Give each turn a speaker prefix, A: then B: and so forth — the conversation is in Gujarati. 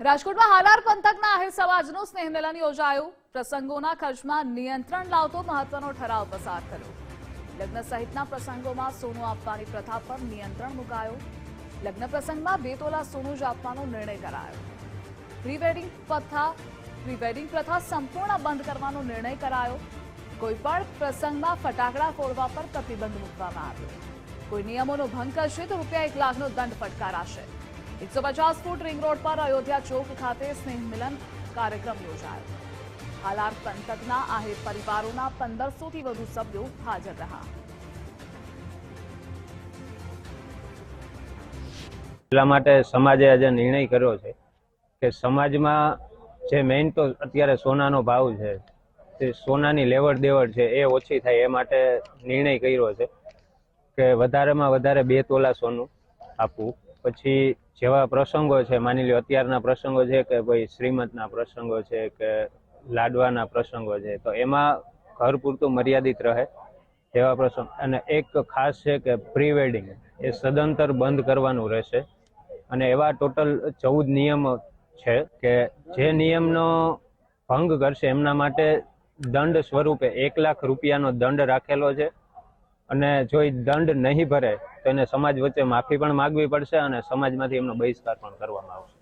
A: રાજકોટમાં હાલાર પંથકના આહિર સમાજનું સ્નેહ મિલન યોજાયું. પ્રસંગોના ખર્ચમાં નિયંત્રણ લાવતો મહત્વનો ઠરાવ પસાર કર્યો લગ્ન સહિતના પ્રસંગોમાં સોનું આપવાની પ્રથા પર નિયંત્રણ મુકાયું. લગ્ન પ્રસંગમાં બે તોલા સોનું જ આપવાનો નિર્ણય કરાયો. પ્રીવેડિંગ પ્રથા પ્રીવેડિંગ પ્રથા સંપૂર્ણ બંધ કરવાનો નિર્ણય કરાયો. કોઈપણ પ્રસંગમાં ફટાકડા ફોડવા પર પ્રતિબંધ મૂકવામાં આવ્યો. કોઈ નિયમોનો ભંગ કરશે તો રૂપિયા એક લાખનો દંડ ફટકારાશે. એકસો પચાસ ફૂટ રિંગ રોડ પર અયોધ્યા ચોક ખાતે સ્નેહ મિલન કાર્યક્રમ યોજાયો. હાલાર પંથકના આહિર પરિવારોના પંદરસોથી વધુ સભ્યો હાજર રહ્યા.
B: એટલા માટે સમાજે આજે નિર્ણય કર્યો છે કે સમાજમાં જે મેઇન તો અત્યારે સોનાનો ભાવ છે, તે સોનાની લેવડ દેવડ છે એ ઓછી થાય એ માટે નિર્ણય કર્યો છે કે વધારેમાં વધારે બે તોલા સોનું આપવું. પછી જેવા પ્રસંગો છે, માની લો અત્યારના પ્રસંગો છે કે ભાઈ શ્રીમંતના પ્રસંગો છે કે લાડવાના પ્રસંગો છે, તો એમાં ઘર પૂરતું મર્યાદિત રહે એવા પ્રસંગ. અને એક ખાસ છે કે પ્રી વેડિંગ એ સદંતર બંધ કરવાનું રહેશે. અને એવા ટોટલ ચૌદ નિયમ છે કે જે નિયમનો ભંગ કરશે એમના માટે દંડ સ્વરૂપે એક લાખ રૂપિયાનો દંડ રાખેલો છે. અને જો એ દંડ નહીં ભરે તો એને સમાજ વચ્ચે માફી પણ માગવી પડશે અને સમાજમાંથી એમનો બહિષ્કાર પણ કરવામાં આવશે.